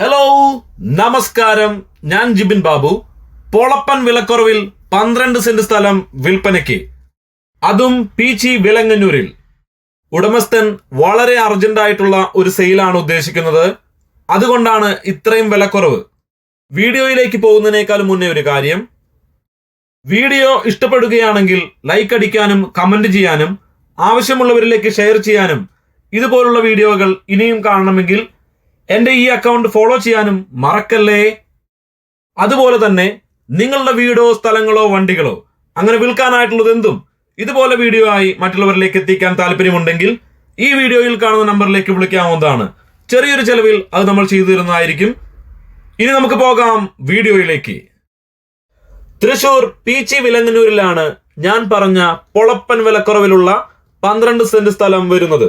Hello നമസ്കാരം. ഞാൻ ജിബിൻ ബാബു. പൊളപ്പൻ വിലക്കുറവിൽ പന്ത്രണ്ട് സെന്റ് സ്ഥലം വിൽപ്പനയ്ക്ക്. അതും പീച്ചി വിലങ്ങന്നൂരിൽ. ഉടമസ്ഥൻ വളരെ അർജന്റായിട്ടുള്ള ഒരു സെയിലാണ് ഉദ്ദേശിക്കുന്നത്. അതുകൊണ്ടാണ് ഇത്രയും വിലക്കുറവ്. വീഡിയോയിലേക്ക് പോകുന്നതിനേക്കാൾ മുന്നേ ഒരു കാര്യം. വീഡിയോ ഇഷ്ടപ്പെടുകയാണെങ്കിൽ ലൈക്ക് അടിക്കാനും കമന്റ് ചെയ്യാനും ആവശ്യമുള്ളവരിലേക്ക് ഷെയർ ചെയ്യാനും ഇതുപോലുള്ള വീഡിയോകൾ ഇനിയും കാണണമെങ്കിൽ എന്റെ ഈ അക്കൗണ്ട് ഫോളോ ചെയ്യാനും മറക്കല്ലേ? അതുപോലെ തന്നെ നിങ്ങളുടെ വീടോ സ്ഥലങ്ങളോ വണ്ടികളോ അങ്ങനെ വിൽക്കാനായിട്ടുള്ളത് എന്തും ഇതുപോലെ വീഡിയോ ആയി മറ്റുള്ളവരിലേക്ക് എത്തിക്കാൻ താല്പര്യമുണ്ടെങ്കിൽ ഈ വീഡിയോയിൽ കാണുന്ന നമ്പറിലേക്ക് വിളിക്കാവുന്നതാണ്. ചെറിയൊരു ചെലവിൽ അത് നമ്മൾ ചെയ്തു തരുന്നതായിരിക്കും. ഇനി നമുക്ക് പോകാം വീഡിയോയിലേക്ക്. തൃശൂർ പീച്ചി വിലങ്ങനൂരിലാണ് ഞാൻ പറഞ്ഞ പൊളപ്പൻ വിലക്കുറവിലുള്ള പന്ത്രണ്ട് സെന്റ് സ്ഥലം വരുന്നത്.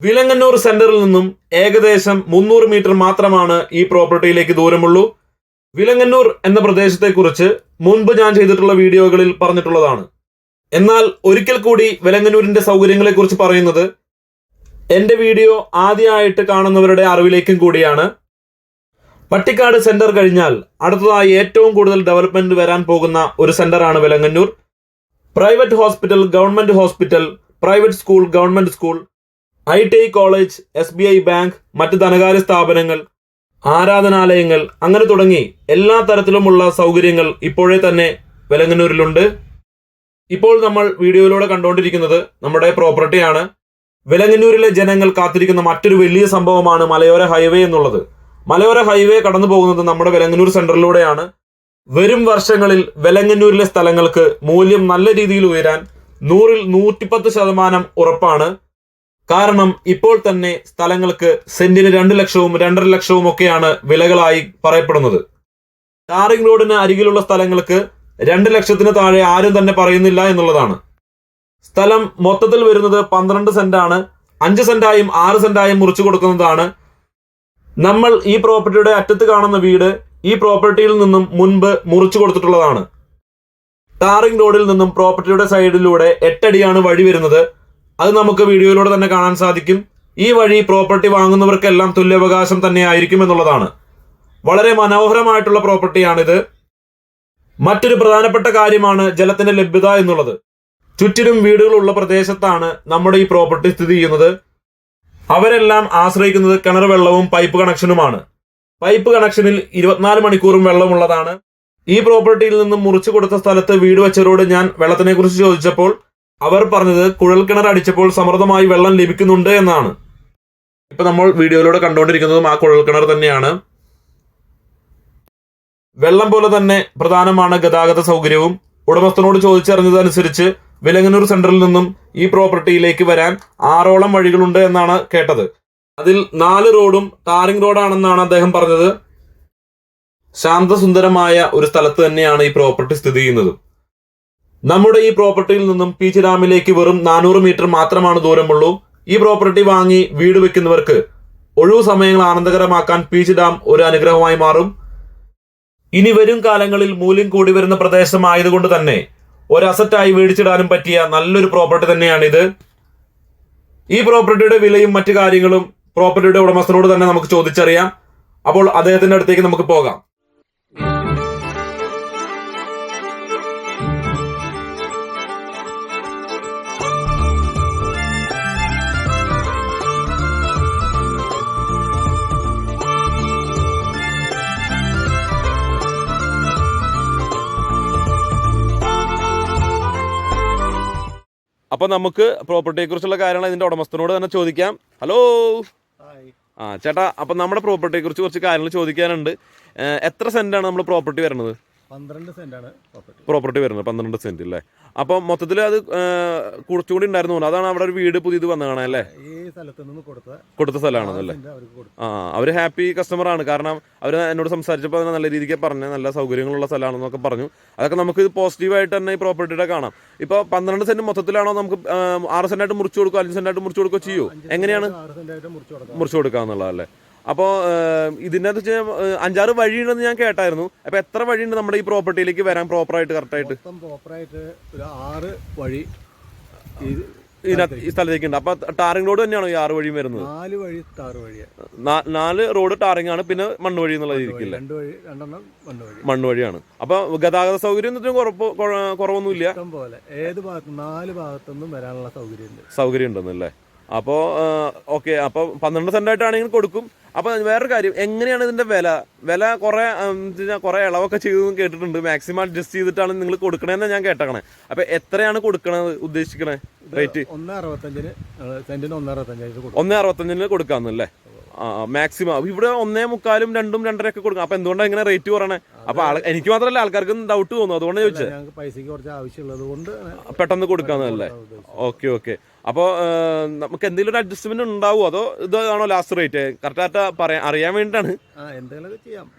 വിലങ്ങന്നൂർ സെന്ററിൽ നിന്നും ഏകദേശം മുന്നൂറ് മീറ്റർ മാത്രമാണ് ഈ പ്രോപ്പർട്ടിയിലേക്ക് ദൂരമുള്ളൂ. വിലങ്ങന്നൂർ എന്ന പ്രദേശത്തെക്കുറിച്ച് മുൻപ് ഞാൻ ചെയ്തിട്ടുള്ള വീഡിയോകളിൽ പറഞ്ഞിട്ടുള്ളതാണ്. എന്നാൽ ഒരിക്കൽ കൂടി വിലങ്ങന്നൂരിന്റെ സൗകര്യങ്ങളെക്കുറിച്ച് പറയുന്നത് എന്റെ വീഡിയോ ആദ്യമായിട്ട് കാണുന്നവരുടെ അറിവിലേക്കും കൂടിയാണ്. പട്ടിക്കാട് സെന്റർ കഴിഞ്ഞാൽ അടുത്തതായി ഏറ്റവും കൂടുതൽ ഡെവലപ്മെന്റ് വരാൻ പോകുന്ന ഒരു സെന്ററാണ് Vilangannur. Private hospital government hospital private school government school I T I college S B I bank മറ്റ് ധനകാര്യ സ്ഥാപനങ്ങൾ ആരാധനാലയങ്ങൾ അങ്ങനെ തുടങ്ങി എല്ലാ തരത്തിലുമുള്ള സൗകര്യങ്ങൾ ഇപ്പോഴേ തന്നെ വിലങ്ങനൂരിലുണ്ട് ഇപ്പോൾ നമ്മൾ വീഡിയോയിലൂടെ കണ്ടുകൊണ്ടിരിക്കുന്നത് നമ്മുടെ പ്രോപ്പർട്ടിയാണ്. വിലങ്ങനൂരിലെ ജനങ്ങൾ കാത്തിരിക്കുന്ന മറ്റൊരു വലിയ സംഭവമാണ് മലയോര ഹൈവേ എന്നുള്ളത്. മലയോര ഹൈവേ കടന്നു പോകുന്നത് നമ്മുടെ വിലങ്ങനൂർ സെന്ററിലൂടെയാണ്. വരും വർഷങ്ങളിൽ വിലങ്ങന്നൂരിലെ സ്ഥലങ്ങൾക്ക് മൂല്യം നല്ല രീതിയിൽ ഉയരാൻ നൂറിൽ നൂറ്റിപ്പത്ത് ശതമാനം ഉറപ്പാണ്. കാരണം ഇപ്പോൾ തന്നെ സ്ഥലങ്ങൾക്ക് സെന്റിന് രണ്ട് ലക്ഷവും രണ്ടര ലക്ഷവും ഒക്കെയാണ് വിലകളായി പറയപ്പെടുന്നത്. ടാറിംഗ് റോഡിന് അരികിലുള്ള സ്ഥലങ്ങൾക്ക് രണ്ട് ലക്ഷത്തിന് താഴെ ആരും തന്നെ പറയുന്നില്ല എന്നുള്ളതാണ്. സ്ഥലം മൊത്തത്തിൽ വരുന്നത് പന്ത്രണ്ട് സെന്റാണ് അഞ്ച് സെന്റായും ആറ് സെന്റായും മുറിച്ചു കൊടുക്കുന്നതാണ്. നമ്മൾ ഈ പ്രോപ്പർട്ടിയുടെ അറ്റത്ത് കാണുന്ന വീട് ഈ പ്രോപ്പർട്ടിയിൽ നിന്നും മുൻപ് മുറിച്ചു കൊടുത്തിട്ടുള്ളതാണ്. ടാറിംഗ് റോഡിൽ നിന്നും പ്രോപ്പർട്ടിയുടെ സൈഡിലൂടെ എട്ടടിയാണ് വഴി വരുന്നത്. അത് നമുക്ക് വീഡിയോയിലൂടെ തന്നെ കാണാൻ സാധിക്കും. ഈ വഴി പ്രോപ്പർട്ടി വാങ്ങുന്നവർക്കെല്ലാം തുല്യാവകാശം തന്നെ ആയിരിക്കും എന്നുള്ളതാണ്. വളരെ മനോഹരമായിട്ടുള്ള പ്രോപ്പർട്ടിയാണിത് മറ്റൊരു പ്രധാനപ്പെട്ട കാര്യമാണ് ജലത്തിന്റെ ലഭ്യത എന്നുള്ളത്. ചുറ്റിലും വീടുകളുള്ള പ്രദേശത്താണ് നമ്മുടെ ഈ പ്രോപ്പർട്ടി സ്ഥിതി ചെയ്യുന്നത്. അവരെല്ലാം ആശ്രയിക്കുന്നത് കിണർ വെള്ളവും പൈപ്പ് കണക്ഷനുമാണ് പൈപ്പ് കണക്ഷനിൽ ഇരുപത്തിനാല് മണിക്കൂറും വെള്ളമുള്ളതാണ്. ഈ പ്രോപ്പർട്ടിയിൽ നിന്നും മുറിച്ചു കൊടുത്ത സ്ഥലത്ത് വീട് വെച്ചവരോട് ഞാൻ വെള്ളത്തിനെ കുറിച്ച് ചോദിച്ചപ്പോൾ അവർ പറഞ്ഞത് കുഴൽ കിണർ അടിച്ചപ്പോൾ സമൃദ്ധമായി വെള്ളം ലഭിക്കുന്നുണ്ട് എന്നാണ്. ഇപ്പൊ നമ്മൾ വീഡിയോയിലൂടെ കണ്ടുകൊണ്ടിരിക്കുന്നതും ആ കുഴൽ കിണർ തന്നെയാണ്. വെള്ളം പോലെ തന്നെ പ്രധാനമാണ് ഗതാഗത സൗകര്യവും. ഉടമസ്ഥനോട് ചോദിച്ചറിഞ്ഞതനുസരിച്ച് വിലങ്ങനൂർ സെന്ററിൽ നിന്നും ഈ പ്രോപ്പർട്ടിയിലേക്ക് വരാൻ ആറോളം വഴികളുണ്ട് എന്നാണ് കേട്ടത്. അതിൽ നാല് റോഡും ടാറിംഗ് റോഡാണെന്നാണ് അദ്ദേഹം പറഞ്ഞത്. ശാന്തസുന്ദരമായ ഒരു സ്ഥലത്ത് തന്നെയാണ് ഈ പ്രോപ്പർട്ടി സ്ഥിതി ചെയ്യുന്നത്. നമ്മുടെ ഈ പ്രോപ്പർട്ടിയിൽ നിന്നും പീച്ച് ഡാമിലേക്ക് വെറും നാനൂറ് മീറ്റർ മാത്രമാണ് ദൂരമുള്ളൂ. ഈ പ്രോപ്പർട്ടി വാങ്ങി വീട് വെക്കുന്നവർക്ക് ഒഴിവു സമയങ്ങൾ ആനന്ദകരമാക്കാൻ പീച്ച് ഡാം ഒരു അനുഗ്രഹമായി മാറും. ഇനി വരും കാലങ്ങളിൽ മൂല്യം കൂടി വരുന്ന പ്രദേശമായതുകൊണ്ട് തന്നെ ഒരു അസറ്റായി പറ്റിയ നല്ലൊരു പ്രോപ്പർട്ടി തന്നെയാണിത്. ഈ പ്രോപ്പർട്ടിയുടെ വിലയും മറ്റു കാര്യങ്ങളും പ്രോപ്പർട്ടിയുടെ ഉടമസ്ഥനോട് തന്നെ നമുക്ക് ചോദിച്ചറിയാം. അപ്പോൾ അദ്ദേഹത്തിന്റെ അടുത്തേക്ക് നമുക്ക് പോകാം. അപ്പൊ നമുക്ക് പ്രോപ്പർട്ടിയെ കുറിച്ചുള്ള കാര്യങ്ങൾ ഇതിന്റെ ഉടമസ്ഥനോട് തന്നെ ചോദിക്കാം. ഹലോ ആ ചേട്ടാ അപ്പൊ നമ്മുടെ പ്രോപ്പർട്ടിയെ കുറിച്ച് കുറച്ച് കാര്യങ്ങൾ ചോദിക്കാനുണ്ട്. എത്ര സെന്റാണ് നമ്മൾ പ്രോപ്പർട്ടി വരുന്നത്? പന്ത്രണ്ട് സെന്റാണ് പ്രോപ്പർട്ടി വരുന്നത് പന്ത്രണ്ട് സെന്റ് അല്ലേ അപ്പൊ മൊത്തത്തിൽ അത് കുറച്ചുകൂടി ഉണ്ടായിരുന്നു അതാണ് അവിടെ ഒരു വീട് പുതിയത് വന്നതാണ് അല്ലേ? ഈ സ്ഥലത്ത് നിന്ന് കൊടുത്ത കൊടുത്ത സ്ഥലമാണെന്നല്ലേ ആ അവർ ഹാപ്പി കസ്റ്റമർ ആണ്. കാരണം അവർ എന്നോട് സംസാരിച്ചപ്പോൾ നല്ല രീതിക്ക് പറഞ്ഞു നല്ല സൗകര്യങ്ങളുള്ള സ്ഥലമാണെന്നൊക്കെ പറഞ്ഞു. അതൊക്കെ നമുക്ക് ഇത് പോസിറ്റീവായിട്ട് തന്നെ ഈ പ്രോപ്പർട്ടിയുടെ കാണാം. ഇപ്പൊ പന്ത്രണ്ട് സെന്റ് മൊത്തത്തിലാണോ നമുക്ക് ആറ് സെന്റായിട്ട് മുറിച്ചു കൊടുക്കുക അഞ്ച് സെന്റായിട്ട് മുറിച്ചു കൊടുക്കുകയോ ചെയ്യോ? എങ്ങനെയാണ്? മുറിച്ചു കൊടുക്കുക എന്നുള്ളതല്ലേ അപ്പോൾ ഇതിനകത്ത് വെച്ചാൽ അഞ്ചാറ് വഴിയുണ്ടെന്ന് ഞാൻ കേട്ടായിരുന്നു. അപ്പൊ എത്ര വഴിയുണ്ട് നമ്മുടെ ഈ പ്രോപ്പർട്ടിയിലേക്ക് വരാൻ പ്രോപ്പറായിട്ട് ആയിട്ട് കറക്റ്റ് പ്രോപ്പറായിട്ട് ഒരു ആറ് വഴി ഈ സ്ഥലത്തേക്ക് ഉണ്ട് അപ്പൊ ടാറിംഗ് റോഡ് തന്നെയാണോ ഈ ആറ് വഴിയും വരുന്നത്? നാല് വഴി വഴിയാണ് നാല് റോഡ് ടാറിംഗ് ആണ് പിന്നെ മണ്ണ് വഴി എന്നുള്ള രീതിക്കില്ല രണ്ട് വഴി രണ്ടെണ്ണം മണ്ണ് വഴി. മണ്ണ് വഴിയാണ്. അപ്പൊ ഗതാഗത സൗകര്യം എന്നിട്ടും കുറവൊന്നുമില്ല? പോലെ. ഏത് ഭാഗത്ത് നാല് ഭാഗത്തുനിന്നും വരാനുള്ള സൗകര്യം സൗകര്യം ഉണ്ടെന്നല്ലേ? അപ്പോൾ ഓക്കെ അപ്പോൾ പന്ത്രണ്ട് സെന്റ് ആയിട്ടാണെങ്കിൽ കൊടുക്കും അപ്പോൾ വേറൊരു കാര്യം എങ്ങനെയാണ് ഇതിന്റെ വില? വില കുറേ കുറേ ഇളവൊക്കെ ചെയ്തെന്ന് കേട്ടിട്ടുണ്ട്. മാക്സിമം അഡ്ജസ്റ്റ് ചെയ്തിട്ടാണ് നിങ്ങൾ കൊടുക്കണേന്ന് ഞാൻ കേട്ടേക്കണേ. അപ്പോൾ എത്രയാണ് കൊടുക്കണത് ഉദ്ദേശിക്കണേ? റേറ്റ് ഒന്ന് അറുപത്തഞ്ചിന് ഒന്ന് അറുപത്തഞ്ചിന് കൊടുക്കാന്നല്ലേ ആ മാക്സിമം ഇവിടെ ഒന്നേ മുക്കാലും രണ്ടും രണ്ടരയൊക്കെ കൊടുക്കും. കൊടുക്കാം അപ്പൊ എന്തുകൊണ്ടാണ് ഇങ്ങനെ റേറ്റ് പറയണേ അപ്പൊ ആൾ എനിക്ക് മാത്രമല്ല ആൾക്കാർക്ക് ഡൗട്ട് തോന്നും. അതുകൊണ്ട് ചോദിച്ചത് ഞങ്ങൾക്ക് പൈസയ്ക്ക് കുറച്ച് ആവശ്യമുള്ളത് കൊണ്ട് പെട്ടെന്ന് കൊടുക്കാന്നല്ലേ ഓക്കെ ഓക്കെ. അപ്പോൾ നമുക്ക് എന്തെങ്കിലും ഒരു അഡ്ജസ്റ്റ്മെന്റ് ഉണ്ടാവുമോ അതോ ഇതാണോ ലാസ്റ്റ് റേറ്റ് കറക്റ്റായിട്ട് പറയാൻ അറിയാൻ വേണ്ടിയിട്ടാണ്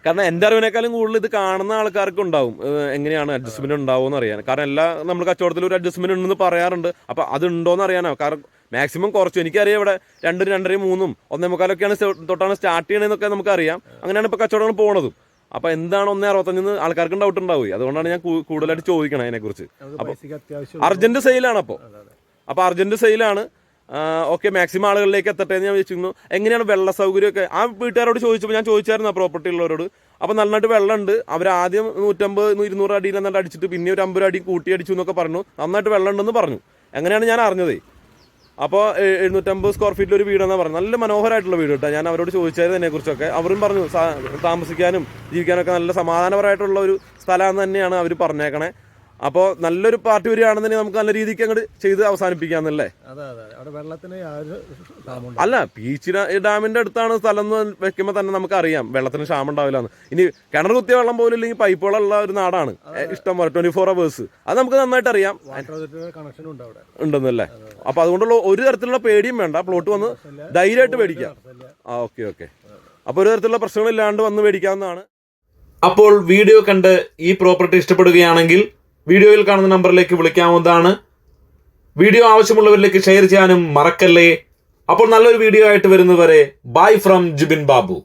കാരണം എന്റെ അറിവിനേക്കാളും കൂടുതൽ ഇത് കാണുന്ന ആൾക്കാർക്ക് ഉണ്ടാവും. എങ്ങനെയാണ് അഡ്ജസ്റ്റ്മെന്റ് ഉണ്ടാവുമെന്ന് അറിയാൻ. കാരണം എല്ലാ നമ്മൾ കച്ചവടത്തിൽ ഒരു അഡ്ജസ്റ്റ്മെന്റ് ഉണ്ടെന്ന് പറയാറുണ്ട്. അപ്പോൾ അത് ഉണ്ടോന്ന് അറിയാനോ. കാരണം മാക്സിമം കുറച്ചു. എനിക്കറിയാം ഇവിടെ രണ്ടും രണ്ടരയും മൂന്നും. ഒന്നേ മുക്കാലൊക്കെയാണ് തൊട്ടാണ് സ്റ്റാർട്ട് ചെയ്യണമെന്നൊക്കെ നമുക്കറിയാം. അങ്ങനെയാണ് ഇപ്പോൾ കച്ചവടങ്ങൾ പോണതും. അപ്പോൾ എന്താണ് ഒന്നേ അറുപത്തഞ്ചെന്ന് ആൾക്കാർക്ക് ഡൗട്ട് ഉണ്ടാവുക. അതുകൊണ്ടാണ് ഞാൻ കൂടുതലായിട്ട് ചോദിക്കണം അതിനെക്കുറിച്ച്. അത്യാവശ്യം അർജന്റ് സെയിലാണ് അപ്പോൾ അപ്പോൾ അർജന്റ് സെയിലാണ് ഓക്കെ മാക്സിമം ആളുകളിലേക്ക് എത്തട്ടെ എന്ന് ഞാൻ വിളിച്ചിരുന്നു എങ്ങനെയാണ് വെള്ള സൗകര്യമൊക്കെ? ആ വീട്ടുകാരോട് ചോദിച്ചപ്പോൾ ഞാൻ ചോദിച്ചായിരുന്നു ആ പ്രോപ്പർട്ടി ഉള്ളവരോട്. അപ്പോൾ നന്നായിട്ട് വെള്ളമുണ്ട്. അവർ ആദ്യം നൂറ്റമ്പത് ഇരുന്നൂറ് അടിയിൽ എന്നിട്ട് അടിച്ചിട്ട് പിന്നെ ഒരു അമ്പത് അടി കൂട്ടി അടിച്ചു എന്നൊക്കെ പറഞ്ഞു. നന്നായിട്ട് വെള്ളമുണ്ടെന്ന് പറഞ്ഞു. എങ്ങനെയാണ് ഞാൻ അറിഞ്ഞതേ. അപ്പോൾ എഴുന്നൂറ്റമ്പത് സ്ക്വയർ ഫീറ്റിൽ ഒരു വീടെന്നാണ് പറഞ്ഞു നല്ല മനോഹരമായിട്ടുള്ള വീട് കേട്ടോ. ഞാൻ അവരോട് ചോദിച്ചായിരുന്നു അതിനെക്കുറിച്ചൊക്കെ അവരും പറഞ്ഞു താമസിക്കാനും ജീവിക്കാനൊക്കെ നല്ല സമാധാനപരമായിട്ടുള്ള ഒരു സ്ഥലമാണെന്ന് തന്നെയാണ് അവർ പറഞ്ഞേക്കണേ. അപ്പോൾ നല്ലൊരു പാർട്ടി വരികയാണെന്നുണ്ടെങ്കിൽ നമുക്ക് നല്ല രീതിക്ക് അങ്ങോട്ട് ചെയ്ത് അവസാനിപ്പിക്കാന്നല്ലേ? അതെ അതെ അവിടെ വെള്ളത്തിന് യാതൊരു ക്ഷാമമുണ്ട്. അല്ല ബീച്ച് ഡാമിന്റെ അടുത്താണ് സ്ഥലം എന്ന് വെക്കുമ്പോൾ തന്നെ നമുക്ക് അറിയാം വെള്ളത്തിന് ക്ഷാമം ഉണ്ടാവില്ല എന്ന് ഇനി കിണർ കുത്തിയ വെള്ളം പോലും ഇല്ലെങ്കിൽ പൈപ്പുകളുള്ള ഒരു നാടാണ്. ഇഷ്ടം പോലെ ട്വന്റി ഫോർ അവേഴ്സ് അത് നമുക്ക് നന്നായിട്ട് അറിയാം. വാട്ടർ അതോറിറ്റിയുടെ കണക്ഷൻ ഉണ്ട് അവിടെ. ഉണ്ടെന്നല്ലേ? അപ്പൊ അതുകൊണ്ടുള്ള ഒരു തരത്തിലുള്ള പേടിയും വേണ്ട. പ്ലോട്ട് വന്ന് ധൈര്യമായിട്ട് മേടിക്കാം. ആ ഓക്കെ ഓക്കെ അപ്പൊ ഒരു തരത്തിലുള്ള പ്രശ്നങ്ങളില്ലാണ്ട് വന്ന് മേടിക്കാവുന്നതാണ് അപ്പോൾ വീഡിയോ കണ്ട് ഈ പ്രോപ്പർട്ടി ഇഷ്ടപ്പെടുകയാണെങ്കിൽ വീഡിയോയിൽ കാണുന്ന നമ്പറിലേക്ക് വിളിക്കാവുന്നതാണ്. വീഡിയോ ആവശ്യമുള്ളവരിലേക്ക് ഷെയർ ചെയ്യാനും മറക്കല്ലേ. അപ്പോൾ നല്ലൊരു വീഡിയോ ആയിട്ട് വരുന്നവരെ ബൈ ഫ്രം ജുബിൻ ബാബു.